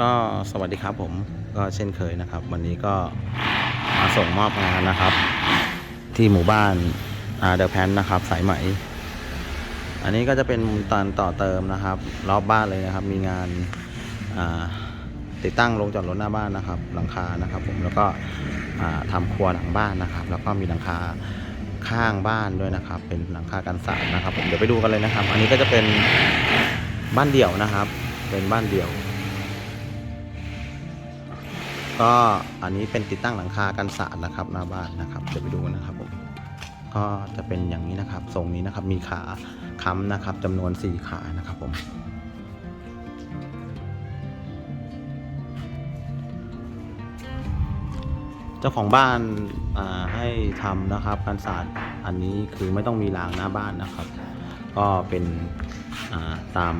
ก็สวัสดีครับผมก็เช่นเคยนะครับ วันนี้ก็มาส่งมอบงานนะครับ ที่หมู่บ้านเดอะแพนนะครับ สายไหม อันนี้ก็จะเป็นตอนต่อเติมนะครับ รอบบ้านเลยนะครับ มีงานาติดตั้งลงจอดรถหน้าบ้านนะครับ หลังคานะครับ ผมแล้วก็อ่าทำครัวหลังบ้านนะครับ แล้วก็มีหลังคาข้างบ้านด้วยนะครับ เป็นหลังคากันศาสตร์นะครับ ผมเดี๋ยวไปดูกันเลยนะครับ อันนี้ก็จะเป็นบ้านเดี่ยวนะครับ เป็นบ้านเดี่ยว ก็อันนี้เป็นติดตั้งหลังคากันศาสตร์นะครับหน้าบ้านนะครับเดี๋ยวไปดูกันนะครับผมก็จะเป็นอย่างนี้นะครับทรงนี้นะครับมีขาค้ำนะครับจำนวน 4 ขานะครับผมเจ้าของบ้านาให้ทำนะครับกันศาสตร์อันนี้คือไม่ต้องมีรางหน้าบ้านนะครับ ก็เป็นาตาม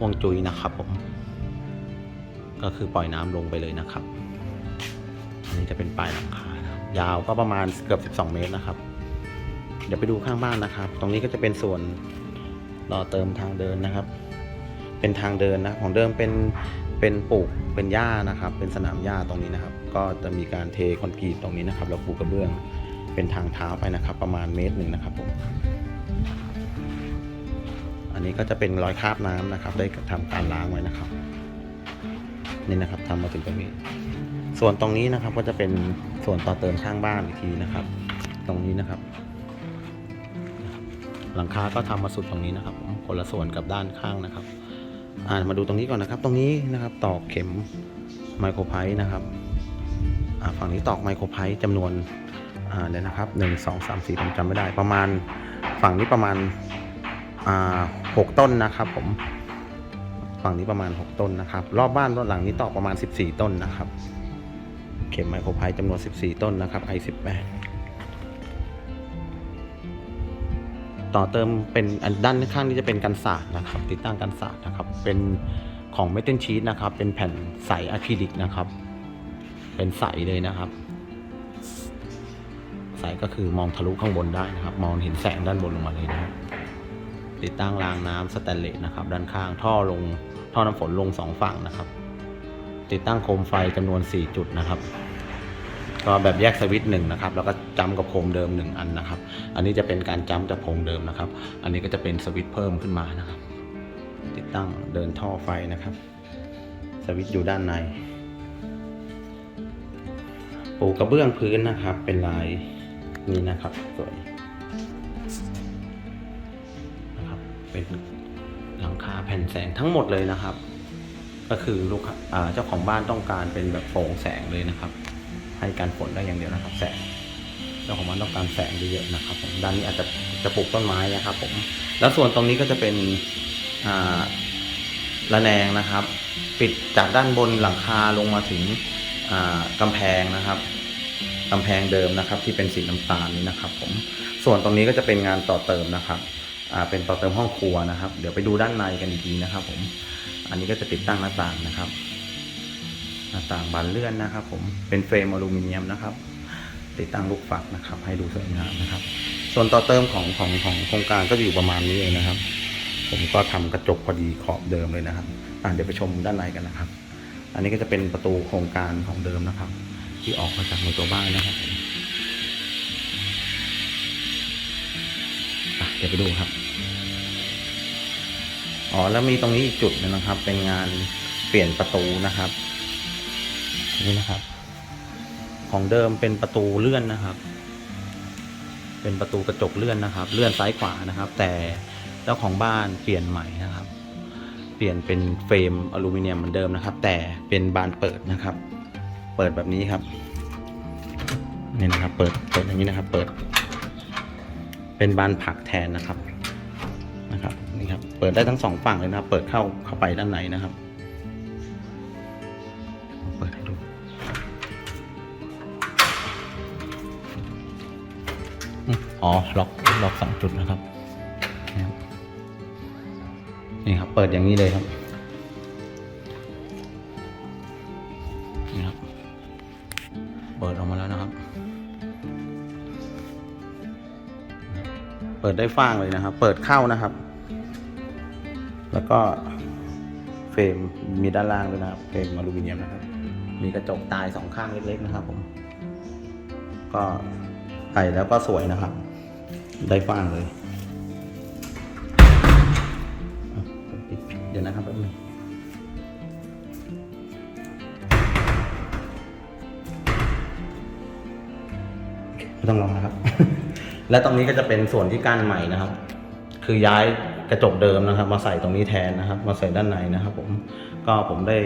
วงจุ้ยนะครับผมก็คือปล่อยน้ำลงไปเลยนะครับ อันนี้จะเป็นปลายหลังคาครับยาวก็ประมาณเกือบ 12 เมตรนะครับ เดี๋ยวไปดูข้างบ้านนะครับ ตรงนี้ก็จะเป็นส่วนต่อเติมทางเดินนะครับ เป็นทางเดินนะ ของเดิมเป็นเป็นปลูกเป็นหญ้านะครับ เป็นสนามหญ้าตรงนี้นะครับ ก็จะมีการเทคอนกรีตตรงนี้นะครับ แล้วปูกระเบื้อง เป็นทางเท้าไปนะครับ ประมาณเมตรหนึ่งนะครับผม อันนี้ก็จะเป็นรอยคราบน้ำนะครับ ได้ทำการล้างไว้นะครับ นี่นะครับทำมาถึงตรงนี้ ส่วนตรงนี้นะครับก็จะเป็นส่วนต่อเติมข้างบ้านอีกทีนะครับ ตรงนี้นะครับ หลังคาก็ทำมาสุดตรงนี้นะครับ คนละส่วนกับด้านข้างนะครับอ่ามาดูตรงนี้ก่อนนะครับ ตรงนี้นะครับตอกเข็มไมโครไพร์นะครับอ่าฝั่งนี้ตอกไมโครไพร์จำนวนอ่าเดี๋ยวนะครับหนึ่งสองสามสี่ผมจำไม่ได้ประมาณฝั่งนี้ประมาณอ่าหกต้นนะครับ ผมฝั่งนี้ประมาณ 6 ต้นนะครับ รอบบ้านรอบหลังนี้ตอกประมาณ 14 ต้นนะครับ เข็มไมโครไพร์จำนวน 14 ต้นนะครับ i18 ต่อเติมเป็นอันด้านข้างนี้จะเป็นกันศาสตร์นะครับ ติดตั้งกันศาสตร์นะครับ เป็นของเมทัลชีตนะครับ เป็นแผ่นใสอะคริลิกนะครับ เป็นใสเลยนะครับ ใสก็คือมองทะลุข้างบนได้นะครับ มองเห็นแสงด้านบนลงมาเลยนะครับติดตั้งรางน้ำสแตนเลสนะครับ ด้านข้างท่อลงท่อน้ำฝนลงสองฝั่งนะครับ ติดตั้งโคมไฟจำนวน 4 จุดนะครับก็แบบแยกสวิตช์หนึ่งนะครับ แล้วก็จำกับโคมเดิม 1 อันนะครับ อันนี้จะเป็นการจำจากโคมเดิมนะครับ อันนี้ก็จะเป็นสวิตช์เพิ่มขึ้นมานะครับ ติดตั้งเดินท่อไฟนะครับ สวิตช์อยู่ด้านใน ปูกระเบื้องพื้นนะครับ เป็นลายนี้นะครับสวยนะครับ เป็นหลังคาแผ่นแสงทั้งหมดเลยนะครับ ก็คือลูกเจ้าของบ้านต้องการเป็นแบบโปร่งแสงเลยนะครับ ให้การฝนได้อย่างเดียวนะครับ แสงเจ้าของบ้านต้องการแสงเยอะๆนะครับผมด้านนี้อาจจะจะปลูกต้นไม้นะครับ ผม แล้วส่วนตรงนี้ก็จะเป็นระแนงนะครับ ปิดจากด้านบนหลังคาลงมาถึงอ่ากำแพงนะครับกำแพงเดิมนะครับ ที่เป็นสีน้ำตาลนี้นะครับ ผมส่วนตรงนี้ก็จะเป็นงานต่อเติมนะครับเป็นต่อเติมห้องครัวนะครับ เดี๋ยวไปดูด้านในกันอีกทีนะครับ ผม อันนี้ก็จะติดตั้งหน้าต่างนะครับ หน้าต่างบานเลื่อนนะครับ ผมเป็นเฟรมอลูมิเนียมนะครับ ติดตั้งลูกฝักนะครับ ให้ดูสวยงามนะครับ ส่วนต่อเติมของของของโครงการก็จะอยู่ประมาณนี้เองนะครับ ผมก็ทำกระจกพอดีขอบเดิมเลยนะครับอ่าเดี๋ยวไปชมด้านในกันนะครับ อันนี้ก็จะเป็นประตูโครงการของเดิมนะครับ ที่ออกมาจากในตัวบ้านนะครับเดี๋ยวไปดูครับ อ๋อแล้วมีตรงนี้อีกจุดหนึงนะครับ เป็นงานเปลี่ยนประตูนะครับ นี่นะครับ ของเดิมเป็นประตูเลื่อนนะครับ เป็นประตูกระจกเลื่อนนะครับ เลื่อนซ้ายขวานะครับ แต่เจ้าของบ้านเปลี่ยนใหม่นะครับ เปลี่ยนเป็นเฟรมอลูมิเนียมเหมือนเดิมนะครับ แต่เป็นบานเปิดนะครับ เปิดแบบนี้ครับนี่นะครับ เปิดเปิดอย่างนี้นะครับ เปิด เป็นบานผักแทนนะครับนะครับ ครับ เปิดได้ทั้งสองฝั่งเลยนะครับ เปิดเข้าเข้าไปด้านในนะครับ เปิดให้ดู อ๋อ ล็อกล็อกสองจุดนะครับ นี่ครับนี่ครับเปิดอย่างนี้เลยครับนี่ครับ เปิดออกมาแล้วนะครับ เปิดได้ฟ้างเลยนะครับ เปิดเข้านะครับ แล้วก็เฟรมมีด้านล่างด้วยนะครับเฟรมอลูมิเนียมนะครับ มีกระจกตายสองข้างเล็กๆนะครับผม ก็ใส่แล้วก็สวยนะครับ ได้ฟ้างเลย เดี๋ยวนะครับแป๊บนึงไม่ต้องลองนะครับ และตรงนี้ก็จะเป็นส่วนที่กั้นใหม่นะครับ คือย้าย กระจกเดิมนะครับ มาใส่ตรงนี้แทนนะครับ มาใส่ด้านในนะครับ ผมก็ผมได้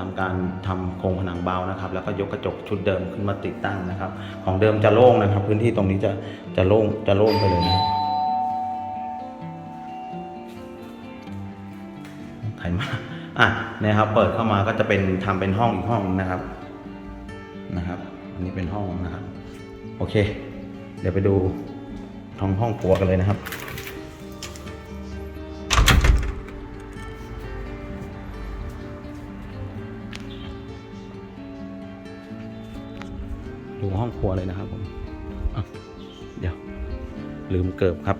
ทำาการทำโครงผนังเบานะครับ แล้วก็ยกกระจกชุดเดิมขึ้นมาติดตั้งนะครับ ของเดิมจะโล่งนะครับ พื้นที่ตรงนี้จะจะโล่งจะโล่งไปเลยนะครับใครมาอะนี่ยครับ เปิดเข้ามาก็จะเป็นทำเป็นห้องอีกห้องนะครับนะครับ อันนี้เป็นห้องนะครับ โอเค เดี๋ยวไปดูท้องห้องครัวกันเลยนะครับ ดูห้องครัวเลยนะครับผมเดี๋ยว ลืมเกิบครับ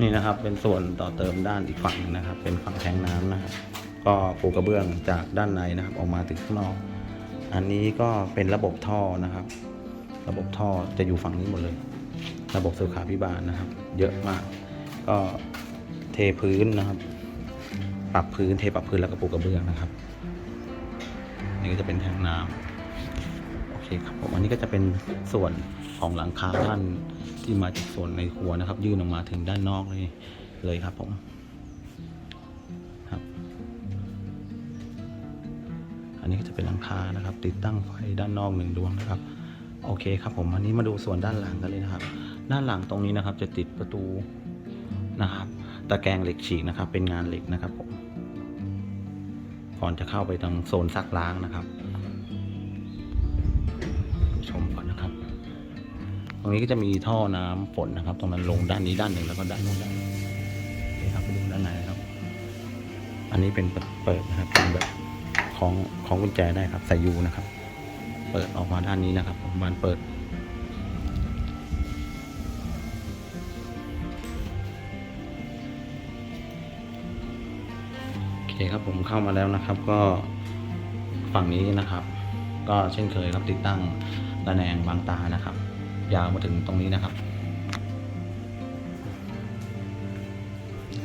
นี่นะครับเป็นส่วนต่อเติมด้านอีกฝั่งหนึ่งนะครับ เป็นฝั่งแทงน้ำนะครับ ก็ปูกระเบื้องจากด้านในนะครับ ออกมาถึงข้างนอก อันนี้ก็เป็นระบบท่อนะครับ ระบบท่อจะอยู่ฝั่งนี้หมดเลย ระบบสุขาพิบาลนะครับ เยอะมาก ก็เทพื้นนะครับ ปรับพื้นเทปรับพื้นแล้วก็ปูกระเบื้องนะครับนี่ก็จะเป็นแทงน้ำโอเคครับผมอันนี้ก็จะเป็นส่วนของหลังคาด้านที่มาจากส่วนในครัวนะครับ ยื่นออกมาถึงด้านนอกเลยเลยครับผมครับอันนี้ก็จะเป็นหลังคานะครับ ติดตั้งไฟด้านนอกหนึ่งดวงนะครับ โอเคครับผมอันนี้มาดูส่วนด้านหลังกันเลยนะครับ ด้านหลังตรงนี้นะครับจะติดประตูนะครับ ตะแกรงเหล็กฉีกนะครับ เป็นงานเหล็กนะครับผมก่อนจะเข้าไปทางโซนซักล้างนะครับ ชมก่อนนะครับ ตรงนี้ก็จะมีท่อน้ำฝนนะครับ ตรงนั้นลงด้านนี้ด้านหนึ่งแล้วก็ด้านนู้นด้านนึ่งนี่ครับไปดูด้านในครับ อันนี้เป็นเปิดนะครับเป็นแบบของของกุญแจได้ครับใส่ยูนะครับ เปิดออกมาด้านนี้นะครับผมบานเปิด โอเคครับผมเข้ามาแล้วนะครับ ก็ฝั่งนี้นะครับ ก็เช่นเคยครับติดตั้งระแนงบางตานะครับ ยาวมาถึงตรงนี้นะครับ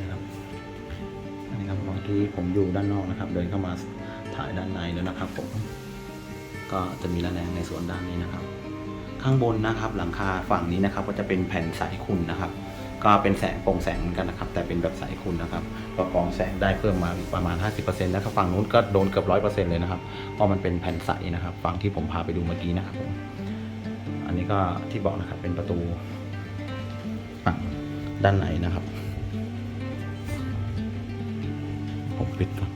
นะครับอันนี้ครับเมื่อกี้ผมอยู่ด้านนอกนะครับ เดินเข้ามาถ่ายด้านในแล้วนะครับผม ก็จะมีระแนงในส่วนด้านนี้นะครับ ข้างบนนะครับหลังคาฝั่งนี้นะครับ ก็จะเป็นแผ่นสายคุณนะครับ ก็เป็นแสงโปร่งแสงเหมือนกันนะครับ แต่เป็นแบบสายคุณนะครับก็กองแสงได้เพิ่มมาประมาณ 50%แล้วฝั่งนู้นก็โดนเกือบร้อยเปอร์เซ็นต์เลยนะครับเพราะมันเป็นแผ่นใสนะครับ ฝั่งที่ผมพาไปดูเมื่อกี้นะครับผมอันนี้ก็ที่บอกนะครับเป็นประตูฝั่งด้านในนะครับ ผมปิดก่อน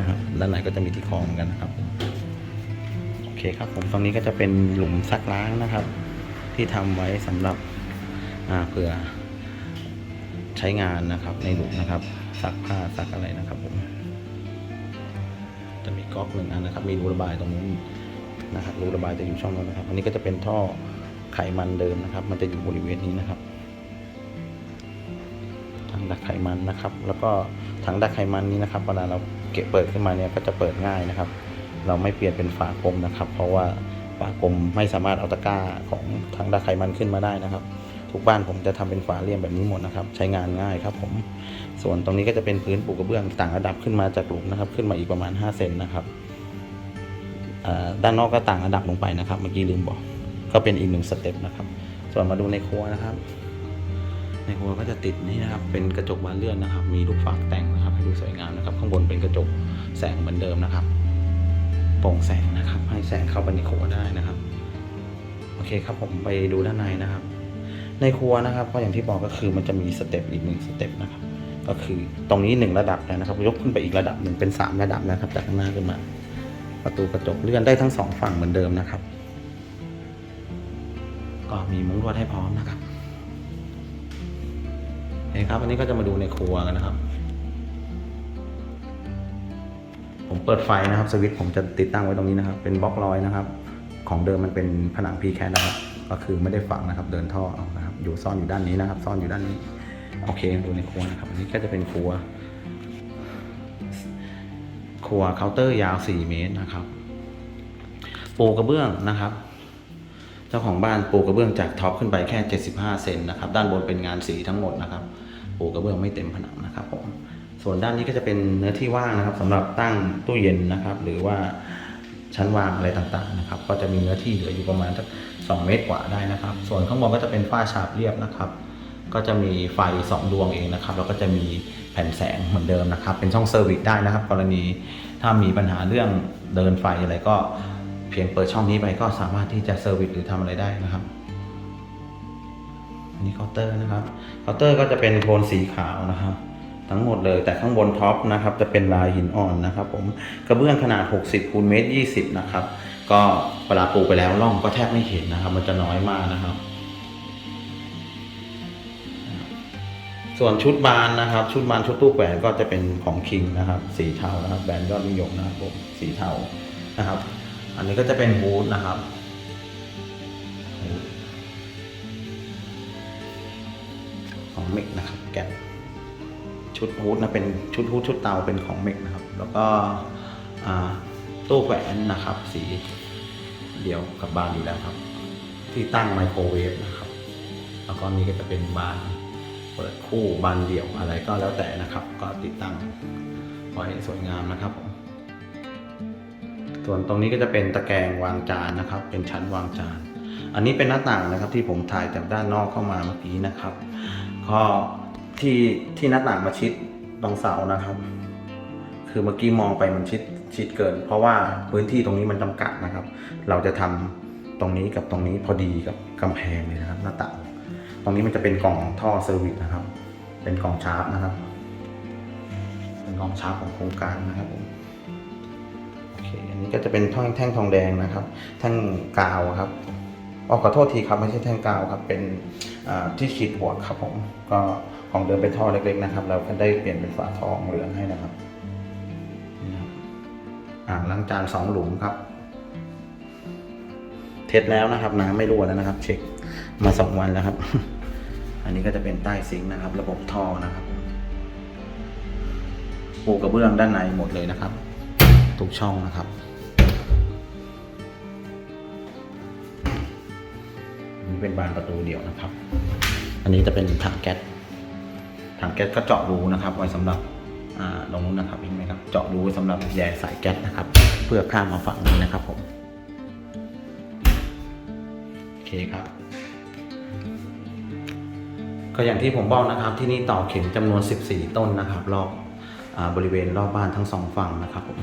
นะครับ ด้านในก็จะมีที่คลองเหมือนกันนะครับ โอเคครับผมตรงนี้ก็จะเป็นหลุมซักล้างนะครับ ที่ทำไว้สำหรับเผื่อใช้งานนะครับ ในหลุมนะครับซักผ้าซักอะไรนะครับผมจะมีก๊อกหนึ่งอันนะครับ มีรูระบายตรงนู้นนะครับรูระบายจะอยู่ช่องนู้นนะครับ อันนี้ก็จะเป็นท่อไขมันเดิมนะครับ มันจะอยู่บริเวณนี้นะครับถังดักไขมันนะครับ แล้วก็ถังดักไขมันนี้นะครับเวลาเรา เก็บเปิดขึ้นมาเนี่ยก็จะเปิดง่ายนะครับ เราไม่เปลี่ยนเป็นฝากลมนะครับ เพราะว่าฝากลมไม่สามารถเอาตะกร้าของถังดักไขมันขึ้นมาได้นะครับ ทุกบ้านผมจะทำเป็นฝาเลี่ยมแบบนี้หมดนะครับ ใช้งานง่ายครับผม ส่วนตรงนี้ก็จะเป็นพื้นปูกระเบื้องต่างระดับขึ้นมาจากหลุมนะครับ ขึ้นมาอีกประมาณ5เซนนะครับด้านนอกก็ต่างระดับลงไปนะครับ เมื่อกี้ลืมบอก ก็เป็นอีกหนึ่งสเต็ปนะครับ ส่วนมาดูในครัวนะครับ ในครัวก็จะติดนี่นะครับ เป็นกระจกบานเลื่อนนะครับ มีลูกฝากแต่งนะครับ ให้ดูสวยงาม นะครับ ข้างบนเป็นกระจกแสงเหมือนเดิมนะครับโปร่งแสงนะครับ ให้แสงเข้าไปในครัวได้นะครับ โอเคครับผมไปดูด้านในนะครับ ในครัวนะครับก็อย่างที่บอกก็คือมันจะมีสเต็ปอีกหนึ่งสเต็ปนะครับ ก็คือตรงนี้หนึ่งระดับแล้วนะครับ ยกขึ้นไปอีกระดับหนึ่งเป็นสามระดับนะครับ จากข้างหน้าขึ้นมา ประตูกระจกเลื่อนได้ทั้งสองฝั่งเหมือนเดิมนะครับ ก็มีมุ้งลวดให้พร้อมนะครับโอเคครับอันนี้ก็จะมาดูในครัวกันนะครับ ผมเปิดไฟนะครับสวิตช์ผมจะติดตั้งไว้ตรงนี้นะครับ เป็นบล็อกลอยนะครับ ของเดิมมันเป็นผนังพีแคนะครับ ก็คือไม่ได้ฝังนะครับ เดินท่อนะครับ อยู่ซ่อนอยู่ด้านนี้นะครับ ซ่อนอยู่ด้านนี้ โอเคดูในครัวนะครับ อันนี้ก็จะเป็นครัว ครัวเคาน์เตอร์ยาว 4 เมตรนะครับ ปูกระเบื้องนะครับ เจ้าของบ้านปูกระเบื้องจากท็อปขึ้นไปแค่ 75 เซนนะครับ ด้านบนเป็นงานสีทั้งหมดนะครับ ปูกระเบื้องไม่เต็มผนังนะครับผม ส่วนด้านนี้ก็จะเป็นเนื้อที่ว่างนะครับสำหรับตั้งตู้เย็นนะครับ หรือว่าชั้นวางอะไรต่างๆนะครับ ก็จะมีเนื้อที่เหลืออยู่ประมาณสัก2เมตรกว่าได้นะครับ ส่วนข้างบนก็จะเป็นฝ้าฉาบเรียบนะครับ ก็จะมีไฟ 2 ดวงเองนะครับ แล้วก็จะมีแผ่นแสงเหมือนเดิมนะครับ เป็นช่องเซอร์วิสได้นะครับ กรณีถ้ามีปัญหาเรื่องเดินไฟอะไรก็เพียงเปิดช่องนี้ไปก็สามารถที่จะเซอร์วิสหรือทำอะไรได้นะครับอันนี้เคาน์เตอร์นะครับเคาน์เตอร์ก็จะเป็นโทนสีขาวนะครับ ทั้งหมดเลยแต่ข้างบนท็อปนะครับจะเป็นลายหินอ่อนนะครับผมกระเบื้องขนาด 60คูณเมตร20 นะครับ ก็เวลาปูไปแล้วร่องก็แทบไม่เห็นนะครับ มันจะน้อยมากนะครับ ส่วนชุดบานนะครับ ชุดบานชุดตู้แขวนก็จะเป็นของคิงนะครับ สีเทานะครับ แบรนด์ยอดนิยมนะครับผมสีเทานะครับ อันนี้ก็จะเป็นฮูดนะครับของเมกนะครับแกะ ชุดฮูดนะเป็นชุดฮูดชุดเตาเป็นของเมกนะครับ แล้วก็ตู้แขวนนะครับ สีเดียวกับบานอยู่แล้วครับ ที่ตั้งไมโครเวฟนะครับ แล้วก็นี้ก็จะเป็นบานเปิดคู่บานเดี่ยวอะไรก็แล้วแต่นะครับ ก็ติดตั้งไว้สวยงามนะครับผมส่วนตรงนี้ก็จะเป็นตะแกรงวางจานนะครับ เป็นชั้นวางจาน อันนี้เป็นหน้าต่างนะครับที่ผมถ่ายจากด้านนอกเข้ามาเมื่อกี้นะครับ ก็ ที่ที่หน้าต่างมาชิดตรงเสานะครับ คือเมื่อกี้มองไปมันชิดชิดเกิน เพราะว่าพื้นที่ตรงนี้มันจำกัดนะครับ เราจะทำตรงนี้กับตรงนี้พอดีกับกำแพงเลยนะครับ หน้าต่างตรงนี้มันจะเป็นกล่องท่อเซอร์วิสนะครับ เป็นกล่องชาร์ปนะครับ เป็นกล่องชาร์ปของโครงการนะครับผมโอเคอันนี้ก็จะเป็นท่องแท่งทองแดงนะครับ แท่งกาวครับอ๋อขอโทษทีครับไม่ใช่แท่งกาวครับเป็นที่ขีดหัวครับผมก็ ของเดิมเป็นท่อเล็ก ๆ นะครับ เราก็ได้เปลี่ยนเป็นฝาทองเหลืองให้นะครับอ่างล้างจานสองหลุมครับ เท็ดแล้วนะครับน้ำไม่รั่วแล้วนะครับ เช็คมาสองวันแล้วครับ อันนี้ก็จะเป็นใต้ซิงค์นะครับ ระบบท่อนะครับปูกระเบื้องด้านในหมดเลยนะครับ ทุกช่องนะครับอันนี้เป็นบานประตูเดี่ยวนะครับ อันนี้จะเป็นถังแก๊ส ถังแก๊สก็เจาะรูนะครับ ไว้สำหรับตรงนู้นนะครับเห็นไหมครับ เจาะรูไว้สำหรับแย่สายแก๊สนะครับ เพื่อข้ามมาฝั่งนี้นะครับผมโอเคครับ ก็อย่างที่ผมบอกนะครับ ที่นี่ต่อเข็มจำนวน 14 ต้นนะครับรอบอบริเวณรอบบ้านทั้งสองฝั่งนะครับผม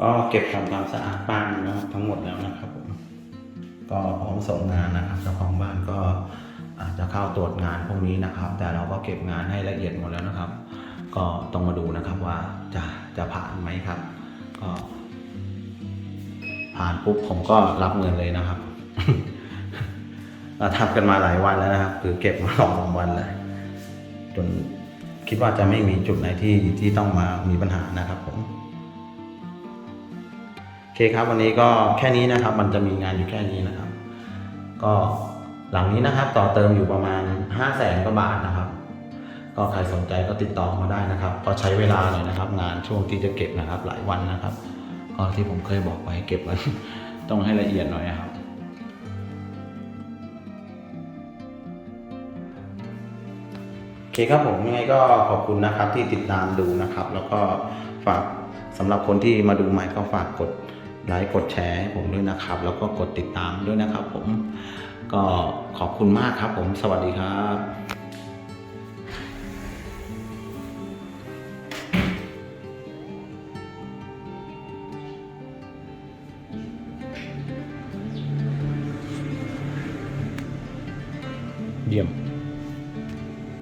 ก็เก็บทำความสะอาดบ้านนะครับทั้งหมดแล้วนะครับผมก็พร้อมส่งงานนะครับเจ้าของบ้านก็อาจจะเข้าตรวจงานพวกนี้นะครับ แต่เราก็เก็บงานให้ละเอียดหมดแล้วนะครับ ก็ต้องมาดูนะครับว่าจะจะผ่านไหมครับ ก็ ผ่านปุ๊บผมก็รับเงินเลยนะครับเราทำกันมาหลายวันแล้วนะครับ คือเก็บมาสองสามวันแล้วจนคิดว่าจะไม่มีจุดไหนที่ที่ต้องมามีปัญหานะครับผม คครับวันนี้ก็แค่นี้นะครับ มันจะมีงานอยู่แค่นี้นะครับ ก็หลังนี้นะครับ ต่อเติมอยู่ประมาณ 5 0 0แสนกว่าบาทนะครับ ก็ใครสนใจก็ติดต่อมาได้นะครับ ก็ใช้เวลาหน่อยนะครับ งานช่วงที่จะเก็บนะครับ หลายวันนะครับก็ที่ผมเคยบอกไปเก็บมันต้องให้ละเอียดหน่อยครับโอเคครับผมยังไงก็ขอบคุณนะครับที่ติดตามดูนะครับ แล้วก็ฝากสำหรับคนที่มาดูใหม่ก็ฝากกด ไลค์กดแชร์ให้ผมด้วยนะครับ แล้วก็กดติดตามด้วยนะครับ ผมก็ขอบคุณมากครับผมสวัสดีครับเยี่ยม